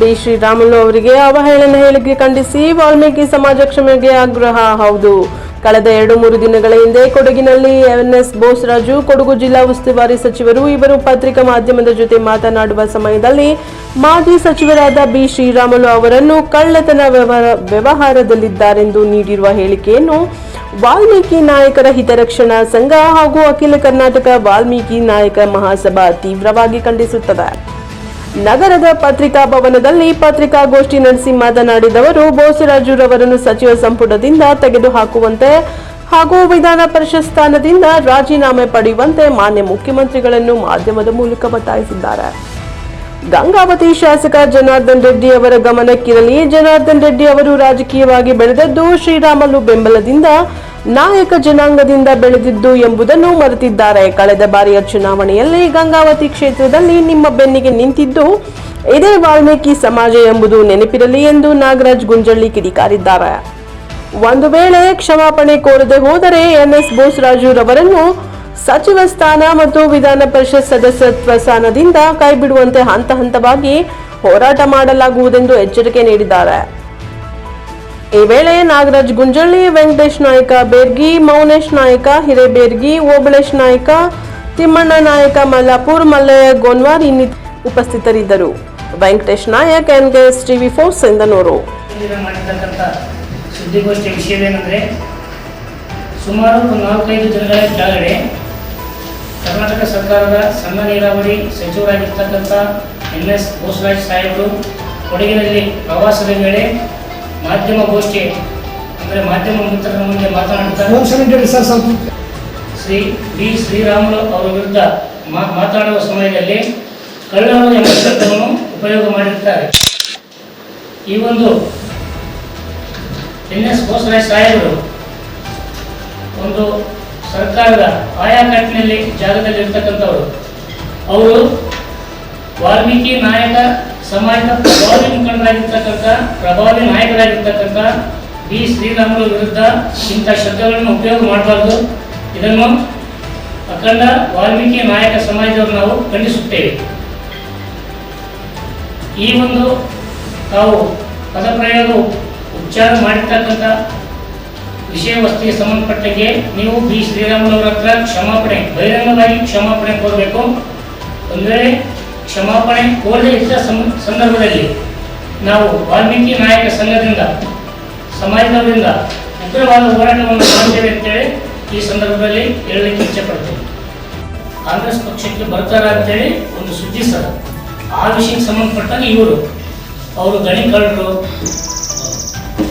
B Sriramulu ಅವರಿಗೆ ಅವಹೇಳನ ಹೇಳಿಕೆ ಖಂಡಿಸಿ ವಾಲ್ಮೀಕಿ ಸಮಾಜ ಕ್ಷಮೆಗೆ ಆಗ್ರಹ. ಹೌದು. ಕಳೆದ ಎರಡು ಮೂರು ದಿನಗಳ ಹಿಂದೆ ಕೊಡಗಿನಲ್ಲಿ ಎನ್ಎಸ್ ಬೋಸರಾಜು, ಕೊಡಗು ಜಿಲ್ಲಾ ಉಸ್ತುವಾರಿ ಸಚಿವರು ಇವರು ಪತ್ರಿಕಾ ಮಾಧ್ಯಮದ ಜೊತೆ ಮಾತನಾಡುವ ಸಮಯದಲ್ಲಿ ಮಾಜಿ ಸಚಿವರಾದ ಬಿ ಶ್ರೀರಾಮುಲು ಅವರನ್ನು ಕಳ್ಳತನ ವ್ಯವಹಾರ, ವ್ಯವಹಾರದಲ್ಲಿದ್ದಾರೆಂದು ನೀಡಿರುವ ಹೇಳಿಕೆಯನ್ನು ವಾಲ್ಮೀಕಿ ನಾಯಕರ ಹಿತರಕ್ಷಣಾ ಸಂಘ ಹಾಗೂ ಅಖಿಲ ಕರ್ನಾಟಕ ವಾಲ್ಮೀಕಿ ನಾಯಕ ಮಹಾಸಭಾ ತೀವ್ರವಾಗಿ ಖಂಡಿಸುತ್ತದೆ. ನಗರದ ಪತ್ರಿಕಾ ಭವನದಲ್ಲಿ ಪತ್ರಿಕಾಗೋಷ್ಠಿ ನಡೆಸಿ ಮಾತನಾಡಿದವರು, ಬೋಸರಾಜುರವರನ್ನು ಸಚಿವ ಸಂಪುಟದಿಂದ ತೆಗೆದುಹಾಕುವಂತೆ ಹಾಗೂ ವಿಧಾನ ಪರಿಷತ್ ಸ್ಥಾನದಿಂದ ರಾಜೀನಾಮೆ ಪಡೆಯುವಂತೆ ಮಾನ್ಯ ಮುಖ್ಯಮಂತ್ರಿಗಳನ್ನು ಮಾಧ್ಯಮದ ಮೂಲಕ ಒತ್ತಾಯಿಸಿದ್ದಾರೆ. ಗಂಗಾವತಿ ಶಾಸಕ ಜನಾರ್ದನ್ ರೆಡ್ಡಿ ಅವರ ಗಮನಕ್ಕಿರಲಿ. ಜನಾರ್ದನ್ ರೆಡ್ಡಿ ಅವರು ರಾಜಕೀಯವಾಗಿ ಬೆಳೆದದ್ದು ಶ್ರೀರಾಮಲು ಬೆಂಬಲದಿಂದ. ನಾಯಕ ಜನಾಂಗದಿಂದ ಬೆಳೆದಿದ್ದು ಎಂಬುದನ್ನು ಮರೆತಿದ್ದಾರೆ. ಕಳೆದ ಬಾರಿಯ ಚುನಾವಣೆಯಲ್ಲಿ ಗಂಗಾವತಿ ಕ್ಷೇತ್ರದಲ್ಲಿ ನಿಮ್ಮ ಬೆನ್ನಿಗೆ ನಿಂತಿದ್ದು ಇದೇ ವಾಲ್ಮೀಕಿ ಸಮಾಜ ಎಂಬುದು ನೆನಪಿರಲಿ ಎಂದು ನಾಗರಾಜ್ ಗುಂಜಳ್ಳಿ ಕಿಡಿಕಾರಿದ್ದಾರೆ. ಒಂದು ವೇಳೆ ಕ್ಷಮಾಪಣೆ ಕೋರದೆ ಹೋದರೆ ಎನ್ಎಸ್ ಬೋಸರಾಜುರವರನ್ನು ಸಚಿವ ಸ್ಥಾನ ಮತ್ತು ವಿಧಾನ ಪರಿಷತ್ ಸದಸ್ಯತ್ವ ಸ್ಥಾನದಿಂದ ಕೈಬಿಡುವಂತೆ ಹಂತ ಹಂತವಾಗಿ ಹೋರಾಟ ಮಾಡಲಾಗುವುದೆಂದು ಎಚ್ಚರಿಕೆ ನೀಡಿದ್ದಾರೆ. ಈ ವೇಳೆ ನಾಗರಾಜ್ ಗುಂಜಳ್ಳಿ, ವೆಂಕಟೇಶ್ ನಾಯಕ ಬೇರ್ಗಿ, ಮೌನೇಶ್ ನಾಯಕ, ಹಿರೇಬೇರ್ಗಿ, ಓಬಳೇಶ್ ನಾಯಕ, ತಿಮ್ಮಣ್ಣ ನಾಯಕ, ಮಲ್ಲಾಪುರ್, ಮಲ್ಲಯ್ಯ ಗೋನ್ವಾರ್ ಇನ್ನಿತ ಉಪಸ್ಥಿತರಿದ್ದರು. Venkatesh Nayak NKS TV four Sindhanur. ಸುದ್ದಿಗೋಷ್ಠಿಯ ವಿಷಯವೇನೆಂದರೆ, ಸುಮಾರು ನಾಲ್ಕೈದು ದಿನಗಳ ಕೆಳಗಡೆ ಕರ್ನಾಟಕ ಸರ್ಕಾರದ ಸಣ್ಣ ನೀರಾವರಿ ಸಚಿವರಾಗಿರ್ತಕ್ಕಂಥ ಎನ್ ಎಸ್ ಬೋಸರಾಜ್ ಸಾಹೇಬರು ಕೊಡಗಿನಲ್ಲಿ ಪ್ರವಾಸದ ವೇಳೆ ಮಾಧ್ಯಮ ಗೋಷ್ಠಿ ಅಂದರೆ ಮಾಧ್ಯಮ ಮಿತ್ರರ ಮುಂದೆ ಮಾತನಾಡುತ್ತಾ ಒಂದ್ಸಲ ಸರ್ ಶ್ರೀ ಬಿ ಶ್ರೀರಾಮುಲು ಅವರ ವಿರುದ್ಧ ಮಾತನಾಡುವ ಸಮಯದಲ್ಲಿ ಕಳ್ಳರು ಎಂಬ ಶಬ್ದವನ್ನು ಉಪಯೋಗ ಮಾಡಿರುತ್ತಾರೆ ಈ ಒಂದು ಎನ್ ಎಸ್ ಬೋಸರಾಯ್ ಸಾಹೇಬರು ಒಂದು ಸರ್ಕಾರದ ಆಯಾ ಕಟ್ಟಿನಲ್ಲಿ ಜಾಗದಲ್ಲಿ ಇರ್ತಕ್ಕಂಥವರು ಅವರು ವಾಲ್ಮೀಕಿ ನಾಯಕ, ಸಮಾಜದ ಪ್ರಭಾವಿ ಮುಖಂಡರಾಗಿರ್ತಕ್ಕಂಥ ಪ್ರಭಾವಿ ನಾಯಕರಾಗಿರ್ತಕ್ಕಂಥ ಬಿ ಶ್ರೀರಾಮುಲು ವಿರುದ್ಧ ಇಂಥ ಶಬ್ದಗಳನ್ನು ಉಪಯೋಗ ಮಾಡಬಾರ್ದು. ಇದನ್ನು ಅಖಂಡ ವಾಲ್ಮೀಕಿ ನಾಯಕ ಸಮಾಜದವರು ನಾವು ಖಂಡಿಸುತ್ತೇವೆ. ಈ ಒಂದು ತಾವು ಪದಪ್ರಯೋಗ ಉಚ್ಚಾರ ಮಾಡಿರ್ತಕ್ಕಂಥ ವಿಷಯ ವಸ್ತುಗೆ ಸಂಬಂಧಪಟ್ಟಂಗೆ ನೀವು ಬಿ ಶ್ರೀರಾಮುಲು ಹತ್ರ ಕ್ಷಮಾಪಣೆ, ಬಹಿರಂಗವಾಗಿ ಕ್ಷಮಾಪಣೆ ಕೋರಬೇಕು. ಒಂದು ಕ್ಷಮಾಪಣೆ ಕೋರಿದ ಸಂದರ್ಭದಲ್ಲಿ ನಾವು ವಾಲ್ಮೀಕಿ ನಾಯಕ ಸಂಘದಿಂದ, ಸಮಾಜದವರಿಂದ ಉಗ್ರವಾದ ಹೋರಾಟವನ್ನು ಮಾಡುತ್ತೇವೆ ಅಂತೇಳಿ ಈ ಸಂದರ್ಭದಲ್ಲಿ ಹೇಳಲಿಕ್ಕೆ ಇಚ್ಛೆಪಡ್ತೇವೆ ಕಾಂಗ್ರೆಸ್ ಪಕ್ಷಕ್ಕೆ ಬರ್ತಾರ ಅಂತೇಳಿ ಒಂದು ಸುದ್ದಿ ಸರ್ ಆ ವಿಷಯಕ್ಕೆ ಸಂಬಂಧಪಟ್ಟಾಗ ಇವರು, ಅವರು ಗಣಿ ಕಳ್ಳರು,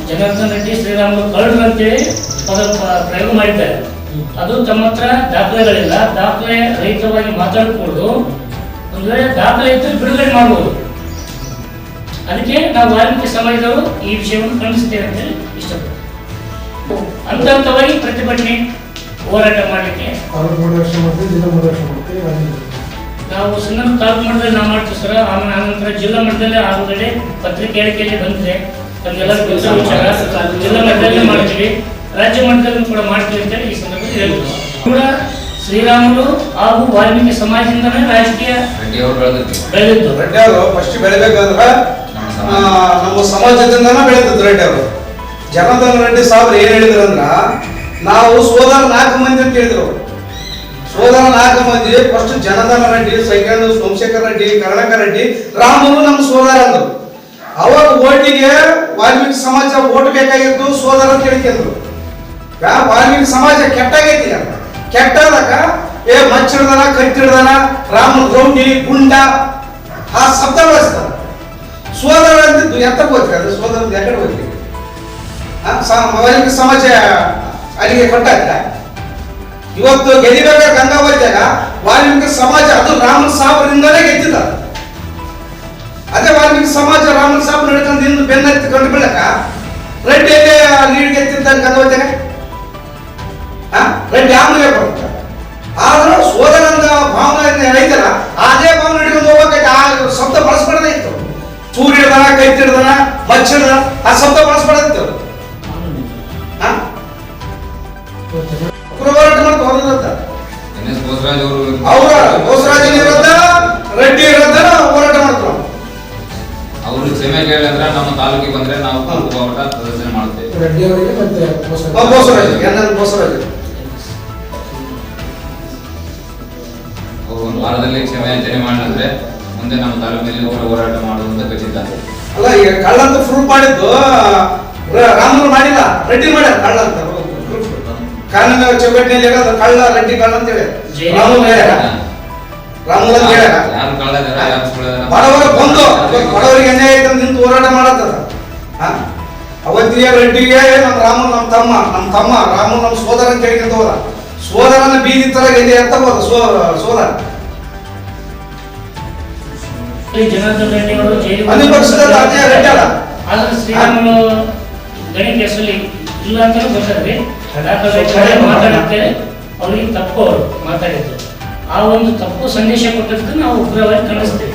ಜನಾರ್ದನ್ ರೆಡ್ಡಿ, ಶ್ರೀರಾಮುಲು ಕಳ್ಳರು ಅಂತೇಳಿ ಪದ ಪ್ರಯೋಗ ಮಾಡಿದ್ದಾರೆ. ಅದು ತಮ್ಮ ಹತ್ರ ದಾಖಲೆಗಳಿಲ್ಲ. ದಾಖಲೆ ರಹಿತವಾಗಿ ಮಾತಾಡಕೂಡದು ಒಂದು ವೇಳೆ ದಾಖಲೆ ಇದ್ದರೆ ಬಿಡುಗಡೆ ಮಾಡ್ಬೋದು. ಅದಕ್ಕೆ ನಾವು ವಾಲ್ಮೀಕಿ ಸಮಾಜದವರು ಈ ವಿಷಯವನ್ನು ಖಂಡಿಸ್ತೇವೆ ಅಂತೇಳಿ ಇಷ್ಟಪಡ್ತೀವಿ ಹಂತ ಹಂತವಾಗಿ ಪ್ರತಿಭಟನೆ ಹೋರಾಟ ಮಾಡಲಿಕ್ಕೆ. ನಾವು ಸಣ್ಣ ತಾಲೂಕು ಮಟ್ಟದಲ್ಲಿ ನಾವು ಮಾಡ್ತೀವಿ ಸರ್. ಆಮೇಲೆ ಆನಂತರ ಜಿಲ್ಲಾ ಮಟ್ಟದಲ್ಲಿ ಆಲ್ರೆಡಿ ಪತ್ರಿಕೆ ಹೇಳಿಕೆಯಲ್ಲಿ ಬಂದಿದೆ. ನಮಗೆಲ್ಲ ಕೆಲಸ ವಿಚಾರ. ಜಿಲ್ಲಾ ಮಟ್ಟದಲ್ಲಿ ಮಾಡ್ತೀವಿ. ರಾಜ್ಯ ಮಟ್ಟದಲ್ಲೂ ಕೂಡ ಮಾಡ್ತೀವಿ ಅಂತೇಳಿ ಈ ಸಂದರ್ಭದಲ್ಲಿ ಹೇಳ್ತೀವಿ ಕೂಡ ಶ್ರೀರಾಮುಲು ಹಾಗೂ ವಾಲ್ಮೀಕಿ ಸಮಾಜದಿಂದನೇ ರಾಜಕೀಯ ರೆಡ್ಡಿ ಅವರು ಬೆಳೆದಿತ್ತು ರೆಡ್ಡಿ ಅವರು ಫಸ್ಟ್ ಬೆಳಿಬೇಕಂದ್ರೆ ನಮ್ಮ ಸಮಾಜದಿಂದನೇ ಬೆಳೆದಿದ್ದು ರೆಡ್ಡಿ ಅವರು. ಜನಾರ್ದನ್ ರೆಡ್ಡಿ ಸಾಹೇಬ್ರು ಏನ್ ಹೇಳಿದ್ರು ಅಂದ್ರ ನಾವು ಸೋದರ ನಾಲ್ಕು ಮಂದಿ ಅಂತ ಹೇಳಿದ್ರು. ಸೋದರ ನಾಲ್ಕು ಮಂದಿ ಫಸ್ಟ್ ಜನಾರ್ದನ ರೆಡ್ಡಿ ಸೆಕೆಂಡ್ ಸೋಮಶೇಖರ್ ರೆಡ್ಡಿ ಕರ್ನಾಟಕ ರೆಡ್ಡಿ ರಾಮುಲು ನಮ್ಮ ಸೋದರ ಅಂದ್ರು. ಅವಾಗ ಓಟಿಗೆ ವಾಲ್ಮೀಕಿ ಸಮಾಜ ಓಟ್ ಬೇಕಾಗಿತ್ತು ಸೋದರ ಅಂತ ಹೇಳಿದ್ರು ಯಾ- ವಾಲ್ಮೀಕಿ ಸಮಾಜ ಕೆಟ್ಟಾಗೈತಿ ಈಗ ಕೆಟ್ಟದಕ್ಕ, ಏ ಮಚ್ಚಿಡ್ದನ ಕಟ್ಟಿಡ್ದನ ರಾಮ ಗೌಂಡಿ, ಗುಂಡ, ಆ ಶಬ್ದ ಬಳಸ್ತಾರ. ಸೋದರ ಅಂತಿದ್ದು ಎತ್ತ ಹೋಗ್ತೀರಿ ಅದು ಸೋದರ ಎಕಡೆ ಸ- ವಾಲ್ಮೀಕಿ ಸಮಾಜ ಅಲ್ಲಿಗೆ ಕೊಟ್ಟಾಗ ಇವತ್ತು ಗೆದಿಬೇಕಾದ ಗಂಗಾವತಿಯಾಗ ವಾಲ್ಮೀಕಿ ಸಮಾಜ, ಅದು ರಾಮನ ಸಾಬ್ರಿಂದಲೇ ಗೆದ್ದಿದ. ಅದೇ ವಾಲ್ಮೀಕಿ ಸಮಾಜ ರಾಮನ ಸಾಬ್ ನಡ್ಕೊಂಡು ಹಿಂದೆ ಬೆನ್ನತ್ತಿ ಕಂಡು ಬಿಡಕ ರೆಡ್ಡಿಯಲ್ಲಿ ಲೀಡ್ ಗೆದ್ದಿದ್ದ ಗಂಗಾವತಿಯಾಗ? ರೆಡ್ಡಿ ಆಮೇಲೆ ಬರುತ್ತೆ ಆದ್ರೂ ಸೋದರಂದ ಭಾವನೆ ಐತಲ್ಲ ಅದೇ ಭಾವನೆ ಹಿಡ್ಕೊಂಡು ಹೋಗ್ಬೇಕಾಯ್ತು. ಆ ಶಬ್ದ ಬಳಸ್ಬಾರ್ದೇ ಇತ್ತು. ಚೂರಿ ಹಿಡ್ದನ ಕೈ ಹಿಡ್ದನ ಮಚ್ಚಿಡ್ದ ಆ ಶಬ್ದ ಬಳಸ್ಬಾರ್ದಿತ್ತು? ಹೋರಾಟ ಮಾಡ್ತಾ ಬೋಸರಾಜ್ ಅವರು ಅವರ ಬೋಸರಾಜನ ವಿರುದ್ಧ ರೆಡ್ಡಿ ವಿರುದ್ಧ ಹೋರಾಟ ಮಾಡ್ತಾರೆ. ಅವರು ಕ್ಷಮೆ ಕೇಳಿ ಅಂದ್ರೆ ನಮ್ಮ ತಾಲೂಕಿಗೆ ಬಂದ್ರೆ ನಾವು ಹೋರಾಟ ಪ್ರದರ್ಶನ ಮಾಡ್ತೇವೆ ರೆಡ್ಡಿ ಅವರಿಗೆ ಮತ್ತೆ ಬೋಸರಾಜ್. ಬೋಸರಾಜ್. ವಾರದಲ್ಲಿ ಕ್ಷಮೆ ಯಾಚನೆ ಮಾಡಿದ್ರೆ ಮುಂದೆ ನಮ್ಮ ತಾಲೂಕಿನಲ್ಲಿ ಕೂಡ ಹೋರಾಟ ಮಾಡುವಂತ ಖಚಿತ. ಅಲ್ಲ ಈಗ ಕಳ್ಳ ಅಂತ ಪ್ರೂಫ್ ಮಾಡಿದ್ದು ರಾಮನ್ ಮಾಡಿಲ್ಲ ರೆಡ್ಡಿ ಮಾಡ್ಯಾರ ಕಳ್ಳ ಅಂತ. ಕಾನೂನು ಚೌಕಟ್ಟಿನಲ್ಲಿ ಕಳ್ಳ ರೆಡ್ಡಿ ಕಳ್ಳ ಅಂತ ಹೇಳಿ. ಹೇಳ್ಯಾರ. ಅಂತ ಹೇಳ್ಯಾರ? ಬಡವರ ಬಂದು ಬಡವರಿಗೆ ಅನ್ಯಾಯ ಆಯ್ತು ನಿಂತು ಹೋರಾಟ ಮಾಡತ್ತ ಹಾ? ಅವತ್ತಿಗೆ ರೆಡ್ಡಿಗೆ ನಮ್ ರಾಮನ್ ನಮ್ಮ ತಮ್ಮ ನಮ್ಮ ತಮ್ಮ ರಾಮನ್ ನಮ್ಮ ಸೋದರ ಅಂತ ಹೇಳ್ಕೊಂತ ಹೋದ. ಸೋದರನ ಬೀದಿ ತರ ಎಲ್ಲಿ ಅಂತ ಹೋದ ಸೋ ಸೋದರ. ಇಲ್ಲಿ ಜನಾರ್ದನ್ ರೆಡ್ಡಿ ಅವರು ಜೈಲಿಗೆ ಅದೇ ಪಕ್ಷದಲ್ಲಿ ಅದೇ ರೆಡ್ಡಿ ಅಲ್ಲ? ಆದ್ರೆ ಶ್ರೀರಾಮುಲು ಗಣಿ ಕೇಸಲ್ಲಿ ಇಲ್ಲ ಅಂತಾನೂ ಗೊತ್ತದ್ರಿ ದಾಖಲೆ ಅವ್ರಿಗೆ ತಪ್ಪು ಅವರು ಮಾತಾಡಿದ್ದು. ಆ ಒಂದು ತಪ್ಪು ಸಂದೇಶ ಕೊಟ್ಟದಕ್ಕೆ ನಾವು ಉಗ್ರವಾಗಿ ಖಂಡಿಸ್ತೇವೆ.